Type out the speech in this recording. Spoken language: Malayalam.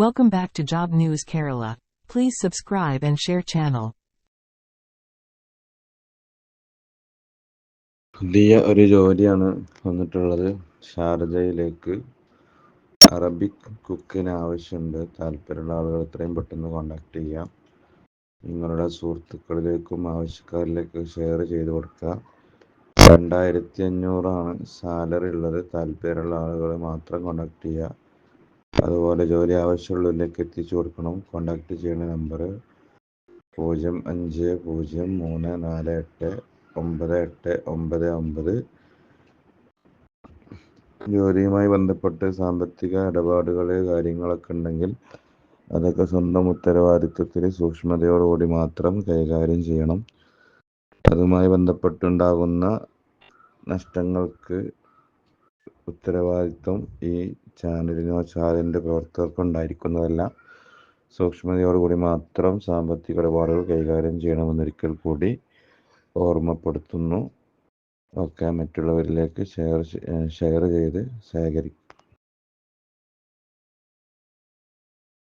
Welcome back to Job News Kerala. Please subscribe and share channel. പുതിയ ഒരു ജോലിയാണ് വന്നിട്ടുള്ളത്. ഷാർജയിലേക്ക് അറബിക് കുക്കിന് ആവശ്യമുണ്ട്. താല്പര്യമുള്ള ആളുകൾ എത്രയും പെട്ടെന്ന് കോണ്ടാക്ട് ചെയ്യാം. നിങ്ങളുടെ സുഹൃത്തുക്കളിലേക്കും ആവശ്യക്കാരിലേക്കും ഷെയർ ചെയ്ത് കൊടുക്കുക. രണ്ടായിരത്തി അഞ്ഞൂറാണ് സാലറി ഉള്ളത്. താല്പര്യമുള്ള ആളുകൾ മാത്രം കോണ്ടാക്ട് ചെയ്യുക. അതുപോലെ ജോലി ആവശ്യമുള്ളവരിലേക്ക് എത്തിച്ചു കൊടുക്കണം. കോണ്ടാക്ട് ചെയ്യുന്ന നമ്പർ പൂജ്യം അഞ്ച് പൂജ്യം മൂന്ന് നാല് എട്ട് ഒമ്പത് എട്ട് ഒമ്പത് ഒമ്പത്. ജോലിയുമായി ബന്ധപ്പെട്ട് സാമ്പത്തിക ഇടപാടുകൾ കാര്യങ്ങളൊക്കെ ഉണ്ടെങ്കിൽ അതൊക്കെ സ്വന്തം ഉത്തരവാദിത്വത്തിൽ സൂക്ഷ്മതയോടുകൂടി മാത്രം കൈകാര്യം ചെയ്യണം. അതുമായി ബന്ധപ്പെട്ടുണ്ടാകുന്ന നഷ്ടങ്ങൾക്ക് ഉത്തരവാദിത്വം ഈ ചാനലിനോ ചാനലിന്റെ പ്രവർത്തകർക്കോ ഉണ്ടായിരിക്കുന്നതല്ല സൂക്ഷ്മതയോടുകൂടി മാത്രം സാമ്പത്തിക ഇടപാടുകൾ കൈകാര്യം ചെയ്യണമെന്നൊരിക്കൽ കൂടി ഓർമ്മപ്പെടുത്തുന്നു. ഒക്കെ മറ്റുള്ളവരിലേക്ക് ഷെയർ ഷെയർ ചെയ്ത് ശേഖരിക്കുക.